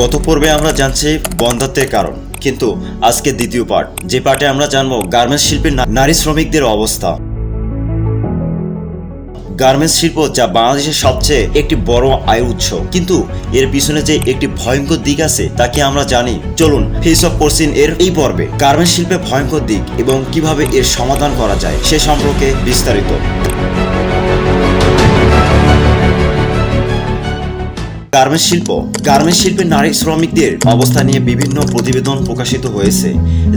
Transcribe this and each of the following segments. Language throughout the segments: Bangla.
গত পর্বে আমরা জানছি বন্ধাত্বের কারণ, কিন্তু আজকে দ্বিতীয় পার্ট, যে পার্টে আমরা জানব গার্মেন্টস শিল্পের নারী শ্রমিকদের অবস্থা। গার্মেন্টস শিল্প যা বাংলাদেশের সবচেয়ে একটি বড় আয় উৎস, কিন্তু এর পিছনে যে একটি ভয়ঙ্কর দিক আছে, তা কি আমরা জানি? চলুন ফেস অফ কোর্সিন এর এই পর্বে গার্মেন্টস শিল্পের ভয়ঙ্কর দিক এবং কীভাবে এর সমাধান করা যায়, সে সম্পর্কে বিস্তারিত। গার্মেন্টস শিল্প। গার্মেন্টস শিল্পের নারী শ্রমিকদের অবস্থা নিয়ে বিভিন্ন প্রতিবেদন প্রকাশিত হয়েছে,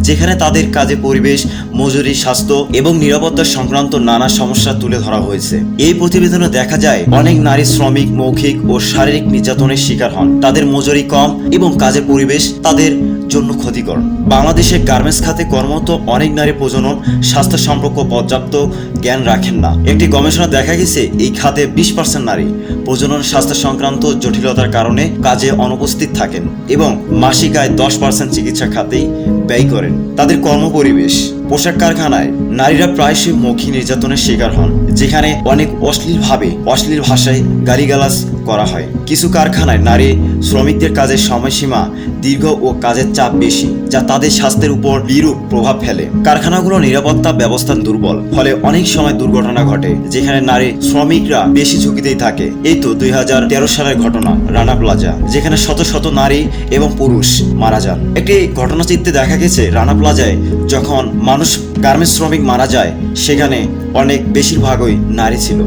যেখানে তাদের কাজে পরিবেশ, মজুরি, স্বাস্থ্য এবং নিরাপত্তা সংক্রান্ত নানা সমস্যা তুলে ধরা হয়েছে। এই প্রতিবেদনে দেখা যায়, অনেক নারী শ্রমিক মৌখিক ও শারীরিক নির্যাতনের শিকার হন। তাদের মজুরি কম এবং কাজের পরিবেশ তাদের জন্য ক্ষতিকর। বাংলাদেশে গার্মেন্টস খাতে কর্মরত অনেক নারী প্রজনন স্বাস্থ্য সম্পর্ক পর্যাপ্ত জ্ঞান রাখেন না। একটি গবেষণা দেখা গেছে, এই খাতে বিশ নারী প্রজনন স্বাস্থ্য সংক্রান্ত জটিলতার কারণে কাজে অনুপস্থিত থাকেন এবং মাসিক আয় দশ পার্সেন্ট চিকিৎসা খাতেই ব্যয় করেন। তাদের কর্মপরিবেশ পোশাক কারখানায় নারীরা প্রায়শই মৌখিক নির্যাতনের শিকার হন, যেখানে অনেক অশ্লীলভাবে অশ্লীল ভাষায় গালিগালাজ করা হয়। কিছু কারখানায় নারী শ্রমিকদের কাজের সময়সীমা দীর্ঘ ও কাজের চাপ বেশি, যা তাদের স্বাস্থ্যের উপর বিরূপ প্রভাব ফেলে। কারখানাগুলোর নিরাপত্তা ব্যবস্থা দুর্বল, ফলে অনেক সময় দুর্ঘটনা ঘটে, যেখানে নারী শ্রমিকরা বেশি ঝুঁকিতেই থাকে। এই তো দুই হাজার তেরো সালের ঘটনা, রানা প্লাজা, যেখানে শত শত নারী এবং পুরুষ মারা যান। একটি ঘটনাচিত্রে দেখা গেছে, রানা প্লাজায় যখন মানুষ গার্মেন্টস শ্রমিক মারা যায়, সেখানে অনেক বেশিরভাগই নারী ছিল।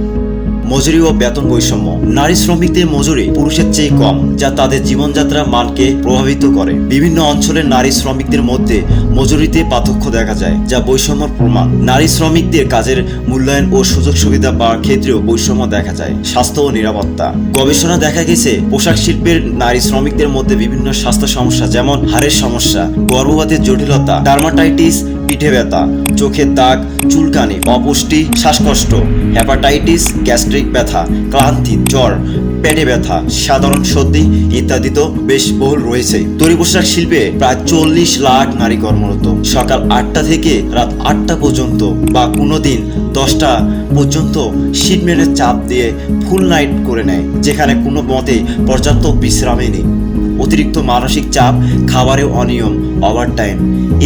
মজুরি ও বেতন বৈষম্য। নারী শ্রমিকদের মজুরি পুরুষের চেয়ে কম, যা তাদের জীবনযাত্রার মানকে প্রভাবিত করে। বিভিন্ন অঞ্চলের নারী শ্রমিকদের মধ্যে মজুরিতে পার্থক্য দেখা যায়, যা বৈষম্যর প্রমাণ। নারী শ্রমিকদের কাজের মূল্যায়ন ও সুযোগ সুবিধা পাওয়ার ক্ষেত্রেও বৈষম্য দেখা যায়, স্বাস্থ্য ও নিরাপত্তা। গবেষণা দেখা গেছে, পোশাক শিল্পের নারী শ্রমিকদের মধ্যে বিভিন্ন স্বাস্থ্য সমস্যা, যেমন হাড়ের সমস্যা, গর্ভপাতের জটিলতা, ডার্মাটাইটিস পিঠে ব্যথা, চোখের দাগ, চুলকানি, অপুষ্টি, শ্বাসকষ্ট হ্যাপাটাইটিস গ্যাস্ট্রিক ব্যথা, ক্লান্তি, জ্বর, পেটে ব্যথা, সাধারণ সর্দি ইত্যাদি তো বেশ বহুল রয়েছে। তৈরি পোশাক শিল্পে প্রায় চল্লিশ লাখ নারী কর্মরত। সকাল আটটা থেকে রাত আটটা পর্যন্ত বা কোনো দিন দশটা পর্যন্ত শীত মেরে চাপ দিয়ে ফুল নাইট করে নেয়, যেখানে কোনো মতে পর্যাপ্ত বিশ্রামই নেই। অতিরিক্ত মানসিক চাপ খাবারে অনিয়ম ওভারটাইম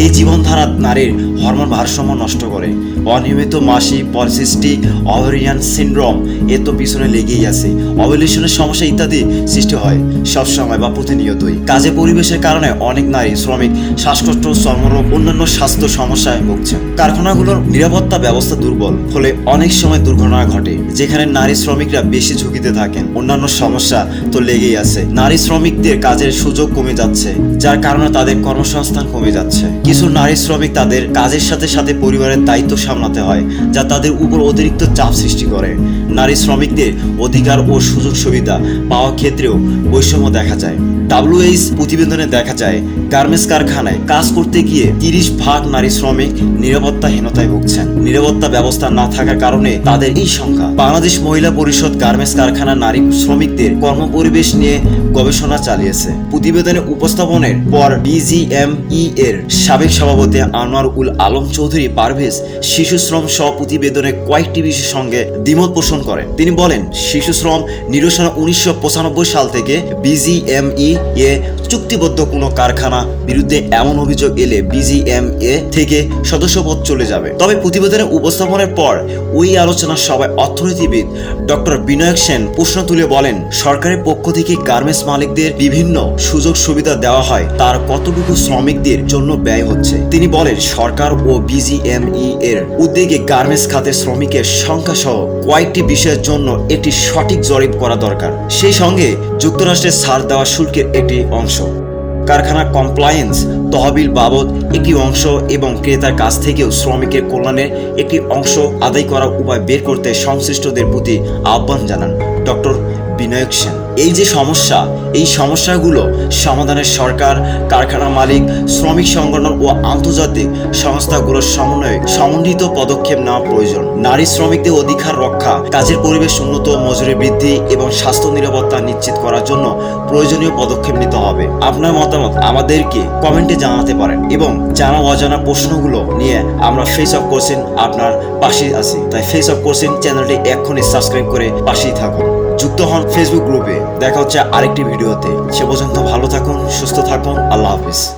এই জীবনধারা নারীর হরমোন ভারসাম্য নষ্ট করে। অনিয়মিত মাসি পলিসিস্টিক ওভারিয়ান সিনড্রোম এ তো পিছনে লেগেই আছে। অবলিউশনের সমস্যা ইত্যাদি সৃষ্টি হয় সবসময় বা প্রতিনিয়তই। কাজে পরিবেশের কারণে অনেক নারী, শ্রমিক, শ্বাসকষ্ট, চর্মরোগ, অন্যান্য স্বাস্থ্য সমস্যায় ভুগছেন। কারখানাগুলোর নিরাপত্তা ব্যবস্থা দুর্বল, ফলে অনেক সময় দুর্ঘটনা ঘটে, যেখানে নারী শ্রমিকরা বেশি ঝুঁকিতে থাকেন। অন্যান্য সমস্যা তো লেগেই আছে। নারী শ্রমিকদের কাজের সুযোগ কমে যাচ্ছে, যার কারণে তাদের কর্মসংস্থান কমে যাচ্ছে। কিছু নারী শ্রমিক তাদের কাজের সাথে সাথে পরিবারের দায়িত্ব সামলাতে হয়, যা তাদের উপর অতিরিক্ত চাপ সৃষ্টি করে। নারী শ্রমিকদের অধিকার ও সুযোগ সুবিধা পাওয়ার ক্ষেত্রেও বৈষম্য দেখা যায়। ডাব্লিউএইচ প্রতিবেদনে দেখা যায়, গার্মেন্টস কারখানায় কাজ করতে গিয়ে তিরিশ ভাগ নারী শ্রমিক নিরাপত্তাহীনতায় ভুগছেন। নিরাপত্তা ব্যবস্থা না থাকার কারণে তাদের এই সংখ্যা। বাংলাদেশ মহিলা পরিষদ গার্মেন্টস কারখানা নারী শ্রমিকদের কর্মপরিবেশ নিয়ে গবেষণা চালিয়েছে। প্রতিবেদনে উপস্থাপনের পর বিজিএমই এর সাবেক সভাপতি আনোয়ার উল আলম চৌধুরী পারভেজ শিশু শ্রম সহ প্রতিবেদনে কয়েকটি বিষয়ের সঙ্গে দ্বিমত পোষণ করেন। তিনি বলেন, শিশু শ্রম নিরসন উনিশশো সাল থেকে বিজিএমই এ চুক্তিবদ্ধ কোনো কারখানা বিরুদ্ধে এমন অভিযোগ এলে বিজিএমএ থেকে সদস্যপদ চলে যাবে। তবে প্রতিবেদনে উপস্থাপনের পর ওই আলোচনা সভায় অর্থনীতিবিদ ডক্টর বিনায়ক সেন প্রশ্ন তুলে বলেন, সরকারের পক্ষ থেকে গার্মেন্টস মালিকদের বিভিন্ন সুযোগ সুবিধা দেওয়া হয়, তার কতটুকু শ্রমিকদের জন্য ব্যয় হচ্ছে? তিনি বলেন, সরকার ও বিজিএমই এর উদ্যোগে গার্মেন্টস খাতে শ্রমিকের সংখ্যা সহ কয়েকটি বিষয়ের জন্য একটি সঠিক জরিপ করা দরকার। সেই সঙ্গে যুক্তরাষ্ট্রের ছাড় দেওয়া শুল্কের একটি অংশ। কারখানা কমপ্লায়েন্স তহবিল বাবদ একটি অংশ এবং ক্রেতার কাছ থেকেও শ্রমিকের কল্যাণের একটি অংশ আদায় করার উপায় বের করতে সংশ্লিষ্টদের প্রতি আহ্বান জানান ডক্টর বিনায়ক সেন। এই যে সমস্যা, এই সমস্যাগুলো সমাধানের সরকার কারখানা মালিক, শ্রমিক সংগঠন ও আন্তর্জাতিক সংস্থাগুলোর সমন্বয়ে সমন্বিত পদক্ষেপ নেওয়া প্রয়োজন। নারী শ্রমিকদের অধিকার রক্ষা, কাজের পরিবেশ উন্নত, মজুরি বৃদ্ধি এবং স্বাস্থ্য নিরাপত্তা নিশ্চিত করার জন্য প্রয়োজনীয় পদক্ষেপ নিতে হবে। আপনার মতামত আমাদেরকে কমেন্টে জানাতে পারেন এবং জানা অজানা প্রশ্নগুলো নিয়ে আমরা ফেস অফ কোশ্চেন আপনার পাশে আছি। তাই ফেস অফ কোশ্চেন চ্যানেলটি এক্ষুনি সাবস্ক্রাইব করে পাশেই থাকুন। যুক্ত হন ফেসবুক গ্রুপে দেখা হচ্ছে আরেকটি ভিডিওতে। সে পর্যন্ত ভালো থাকুন, সুস্থ থাকুন, আল্লাহ হাফিজ।